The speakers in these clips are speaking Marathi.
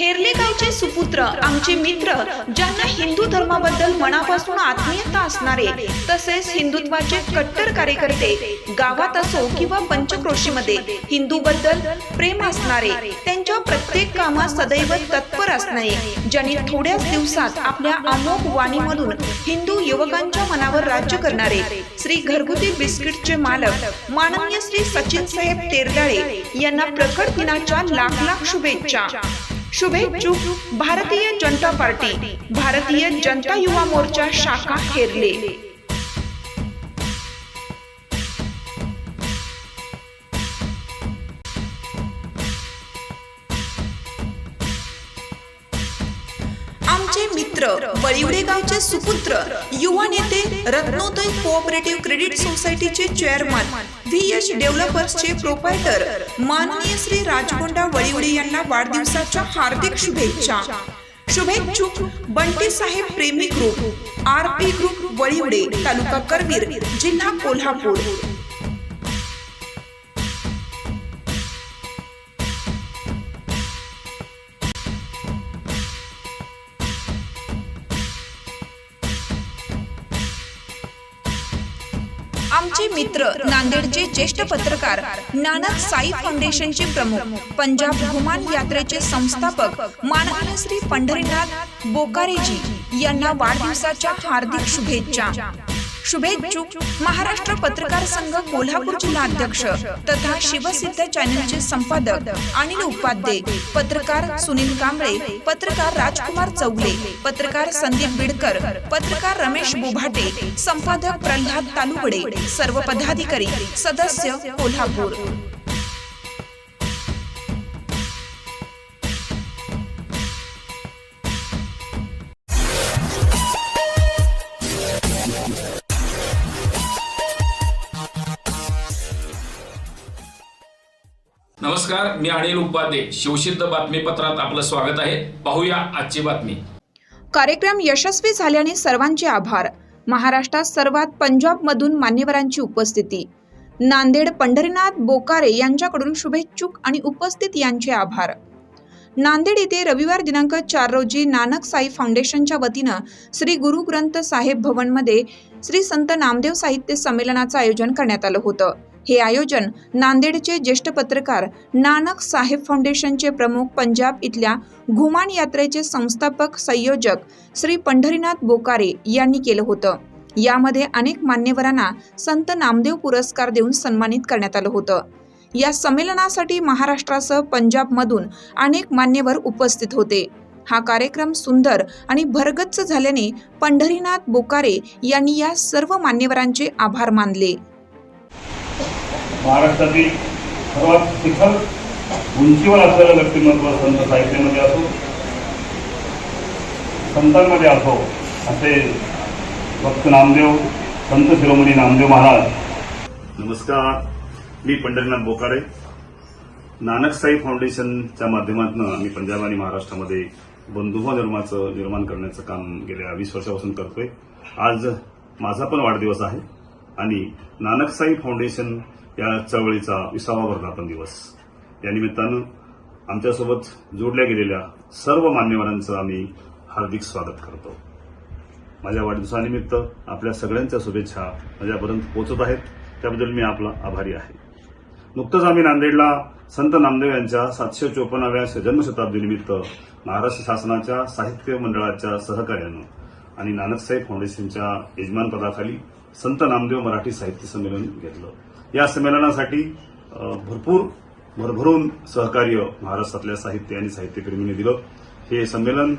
हेरले गावचे सुपुत्र आमचे मित्र ज्यांना हिंदू धर्माबद्दल मनापासून आत्मीयता असणारे तसेच हिंदुत्वाचे कट्टर कार्यकर्ते गावात असो किंवा पंचक्रोशीमध्ये हिंदू बद्दल प्रेम असणारे त्यांच्या प्रत्येक कामात सदैव तत्पर असणारे ज्यांनी थोड्याच दिवसात आपल्या अमोघ वाणीमधून हिंदू युवकांच्या मनावर राज्य करणारे श्री घरगुती बिस्किटचे मालक माननीय श्री सचिन साहेब तेरदाळे यांना प्रकट दिनाच्या लाख लाख शुभेच्छा. शुभेच्छुक भारतीय जनता पार्टी भारतीय जनता युवा मोर्चा शाखा हेरले आमचे मित्र वळिवडे गावचे सुपुत्र युवा नेते रत्नोदय कोऑपरेटिव्ह क्रेडिट सोसायटीचे चेअरमन व्ही एच डेव्हलपर्सचे प्रोपायटर माननीय श्री राजकोंडा वळिवडे यांना वाढदिवसाच्या हार्दिक शुभेच्छा. शुभेच्छुक बंटी साहेब प्रेमी group R P group Valivade taluka Karveer जिल्हा कोल्हापूर. आमचे मित्र नांदेडचे ज्येष्ठ पत्रकार नानक साई फाउंडेशनचे प्रमुख पंजाब घुमान यात्रेचे संस्थापक माननीय श्री पंढरीनाथ बोकारेजी यांना वाढदिवसाच्या हार्दिक शुभेच्छा. शुभेच्छू. महाराष्ट्र पत्रकार संघ कोल्हापूर जिल्हा अध्यक्ष तथा शिवसिद्ध चॅनलचे संपादक अनिल उपाध्ये पत्रकार सुनील कांबळे पत्रकार राजकुमार चौगले पत्रकार संदीप बिडकर पत्रकार रमेश बोभाटे संपादक प्रल्हाद तालुगडे सर्व पदाधिकारी सदस्य कोल्हापूर. नमस्कार मी अनिल उपाध्ये. शिवसिद्ध बातमीपत्रात आपलं स्वागत आहे. पाहूया आजची बातमी. कार्यक्रम यशस्वी झाल्याने सर्वांचे आभार. महाराष्ट्रात सर्वात पंजाबमधून मान्यवरांची उपस्थिती. नांदेड पंढरीनाथ बोकारे यांच्याकडून शुभेच्छुक आणि उपस्थित यांचे आभार. नांदेड येथे रविवार दिनांक चार रोजी नानक साई फाउंडेशनच्या वतीनं श्री गुरु ग्रंथ साहेब भवनमध्ये श्री संत नामदेव साहित्य संमेलनाचं आयोजन करण्यात आलं होतं. हे आयोजन नांदेडचे ज्येष्ठ पत्रकार नानक साहेब फाउंडेशनचे प्रमुख पंजाब इथल्या घुमान यात्रेचे संस्थापक संयोजक श्री पंढरीनाथ बोकारे यांनी केलं होतं. यामध्ये अनेक मान्यवरांना संत नामदेव पुरस्कार देऊन सन्मानित करण्यात आलं होतं. या संमेलनासाठी महाराष्ट्रासह पंजाबमधून अनेक मान्यवर उपस्थित होते. हा कार्यक्रम सुंदर आणि भरगच्च झाल्याने पंढरीनाथ बोकारे यांनी या सर्व मान्यवरांचे आभार मानले. महाराष्ट्रातील सर्वात शिखर उंचीवर असलेलं व्यक्तिमत्व संत साहित्यामध्ये असो संतांमध्ये असो असे भक्त नामदेव संत शिरोमणी नामदेव महाराज. नमस्कार मी पंढरीनाथ बोकारे नानक साई फाउंडेशनच्या माध्यमातून आम्ही पंजाब आणि महाराष्ट्रामध्ये बंधुभाव निर्माचं निर्माण करण्याचं काम गेल्या वीस वर्षापासून करतोय. आज माझा पण वाढदिवस आहे आणि नानकसाई फाउंडेशन या चळवळीचा विसावा वर्धापन दिवस. या निमित्तानं आमच्यासोबत जोडल्या गेलेल्या सर्व मान्यवरांचं आम्ही हार्दिक स्वागत करतो. माझ्या वाढदिवसानिमित्त आपल्या सगळ्यांच्या शुभेच्छा माझ्यापर्यंत पोहोचत आहेत. त्याबद्दल मी आपला आभारी आहे. नुकतंच आम्ही नांदेडला संत नामदेव यांच्या सातशे चोपन्नाव्या जन्मशताब्दीनिमित्त महाराष्ट्र शासनाच्या साहित्य मंडळाच्या सहकार्यानं आणि नानकसाहेब फाउंडेशनच्या यजमानपदाखाली संत नामदेव मराठी साहित्य संमेलन घेतलं. या संमेलनासाठी भरपूर भरभरून सहकार्य महाराष्ट्रातल्या साहित्य आणि साहित्यप्रेमींनी दिलं. हे संमेलन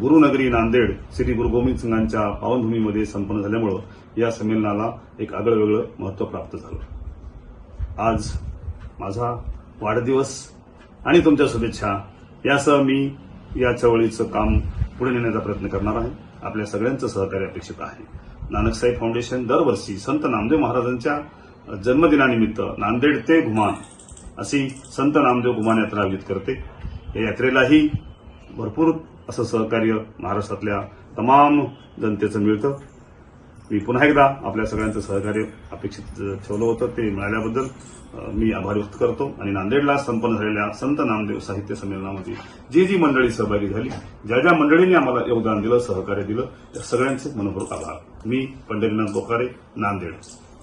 गुरुनगरी नांदेड श्री गुरु गोविंद सिंगांच्या पावनभूमीमध्ये संपन्न झाल्यामुळं या संमेलनाला एक आगळं वेगळं महत्त्व प्राप्त झालं. आज माझा वाढदिवस आणि तुमच्या शुभेच्छा यासह मी या चळवळीचं काम पुढे नेण्याचा प्रयत्न करणार आहे. आपल्या सगळ्यांचं सहकार्य अपेक्षित आहे. नानकसाई फाउंडेशन दरवर्षी संत नामदेव महाराजांच्या जन्मदिनानिमित्त नांदेड ते घुमान अशी संत नामदेव घुमान यात्रा आयोजित करते. या यात्रेलाही भरपूर असं सहकार्य महाराष्ट्रातल्या तमाम जनतेचं मिळतं. मी पुन्हा एकदा आपल्या सगळ्यांचं सहकार्य अपेक्षित ठेवलं होतं ते मिळाल्याबद्दल मी आभार व्यक्त करतो. आणि नांदेडला संपन्न झालेल्या संत नामदेव साहित्य संमेलनामध्ये जी जी मंडळी सहभागी झाली ज्या ज्या मंडळींनी आम्हाला योगदान दिलं सहकार्य दिलं त्या सगळ्यांचे मनपूर्वक आभार. मी पंढरीनाथ बोकारे नांदेड.